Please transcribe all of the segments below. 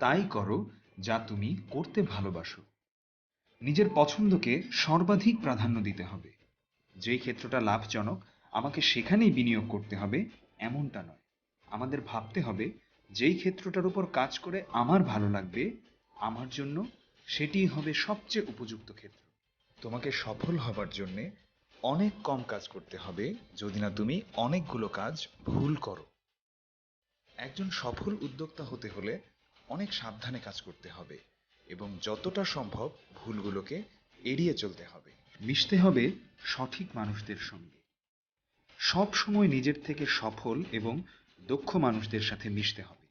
তাই করো যা তুমি করতে ভালোবাসো। নিজের পছন্দকে সর্বাধিক প্রাধান্য দিতে হবে। যেই ক্ষেত্রটা লাভজনক, আমাকে সেখানেই বিনিয়োগ করতে হবে, এমনটা নয়। আমাদের ভাবতে হবে, যেই ক্ষেত্রটার উপর কাজ করে আমার ভালো লাগবে, আমার জন্য সেটিই হবে সবচেয়ে উপযুক্ত ক্ষেত্র। তোমাকে সফল হবার জন্যে অনেক কম কাজ করতে হবে, যদি না তুমি অনেকগুলো কাজ ভুল করো। একজন সফল উদ্যোক্তা হতে হলে অনেক সাবধানে কাজ করতে হবে এবং যতটা সম্ভব ভুলগুলোকে এড়িয়ে চলতে হবে। মিশতে হবে সঠিক মানুষদের সঙ্গে। সব সময় নিজের থেকে সফল এবং দক্ষ মানুষদের সাথে মিশতে হবে।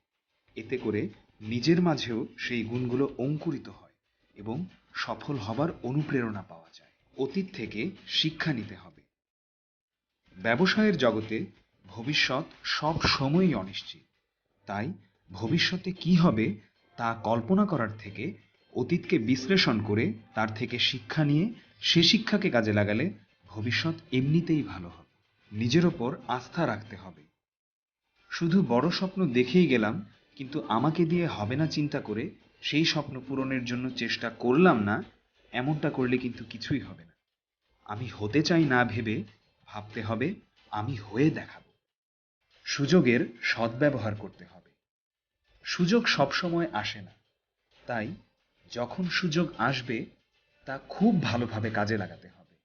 এতে করে নিজের মাঝেও সেই গুণগুলো অঙ্কুরিত হয় এবং সফল হবার অনুপ্রেরণা পাওয়া যায়। অতীত থেকে শিক্ষা নিতে হবে। ব্যবসায়ের জগতে ভবিষ্যৎ সব সময়ই অনিশ্চিত। তাই ভবিষ্যতে কি হবে তা কল্পনা করার থেকে, অতীতকে বিশ্লেষণ করে তার থেকে শিক্ষা নিয়ে সে শিক্ষাকে কাজে লাগালে ভবিষ্যৎ এমনিতেই ভালো হবে। নিজের ওপর আস্থা রাখতে হবে। শুধু বড় স্বপ্ন দেখেই গেলাম, কিন্তু আমাকে দিয়ে হবে না চিন্তা করে সেই স্বপ্ন পূরণের জন্য চেষ্টা করলাম না, এমনটা করলে কিন্তু কিছুই হবে না। আমি হতে চাই না ভেবে ভাবতে হবে, আমি হয়ে দেখাবো। সুযোগের সদ্ব্যবহার করতে হবে। সুযোগ সবসময় আসে না। তাই যখন সুযোগ আসবে, তা খুব ভালোভাবে কাজে লাগাতে হবে।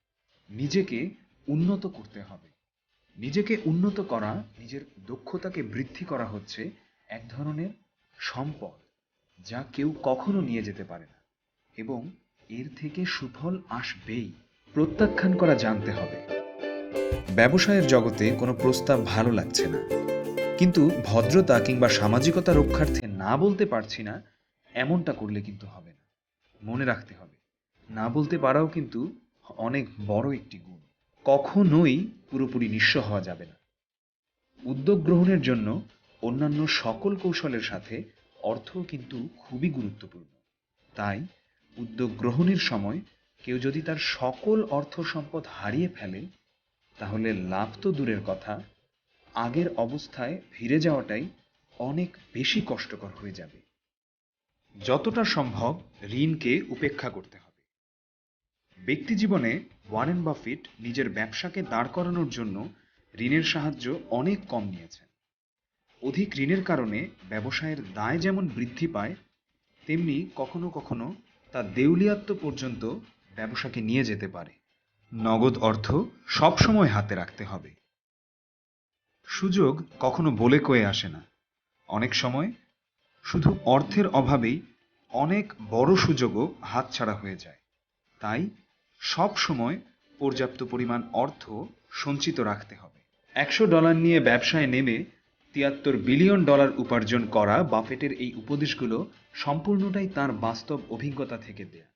নিজেকে উন্নত করতে হবে। নিজেকে উন্নত করা, নিজের দক্ষতাকে বৃদ্ধি করা হচ্ছে এক ধরনের সম্পদ যা কেউ কখনো নিয়ে যেতে পারে না। এবং এর থেকে সুফল আসবেই। প্রত্যাখ্যান করা জানতে হবে। ব্যবসায়ের জগতে কোনো প্রস্তাব ভালো লাগছে না। কিন্তু ভদ্রতা কিংবা সামাজিকতা রক্ষার্থে না বলতে পারছি না, এমনটা করলে কিন্তু হবে না। মনে রাখতে হবে, না বলতে পারাও কিন্তু অনেক বড় একটি গুণ। কখনোই পুরোপুরি নিঃস্ব হওয়া যাবে না। উদ্যোগ গ্রহণের জন্য অন্যান্য সকল কৌশলের সাথে অর্থ কিন্তু খুবই গুরুত্বপূর্ণ। তাই উদ্যোগ গ্রহণের সময় কেউ যদি তার সকল অর্থ সম্পদ হারিয়ে ফেলে, তাহলে লাভ তো দূরের কথা আগের অবস্থায় ফিরে যাওয়াটাই অনেক বেশি কষ্টকর হয়ে যাবে। যতটা সম্ভব ঋণকে উপেক্ষা করতে হবে। ব্যক্তি জীবনে ওয়ারেন বাফিট নিজের ব্যবসাকে দাঁড় করানোর জন্য ঋণের সাহায্য অনেক কম নিয়েছেন। অধিক ঋণের কারণে ব্যবসায়ের দায় যেমন বৃদ্ধি পায়, তেমনি কখনো কখনো তা দেউলিয়াত্ম পর্যন্ত ব্যবসাকে নিয়ে যেতে পারে। নগদ অর্থ সবসময় হাতে রাখতে হবে। সুযোগ কখনো বলে কয়ে আসে না। অনেক সময় শুধু অর্থের অভাবেই অনেক বড় সুযোগও হাতছাড়া হয়ে যায়। তাই সব সময় পর্যাপ্ত পরিমাণ অর্থ সঞ্চিত রাখতে হবে। একশো ডলার নিয়ে ব্যবসায় নেমে তিয়াত্তর বিলিয়ন ডলার উপার্জন করা বাফেটের এই উপদেশগুলো সম্পূর্ণটাই তার বাস্তব অভিজ্ঞতা থেকে দেয়া।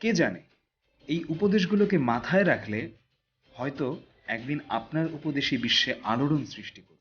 কে জানে, এই উপদেশগুলোকে মাথায় রাখলে হয়তো একদিন আপনার উপদেশে বিশ্বে আলোড়ন সৃষ্টি করবে।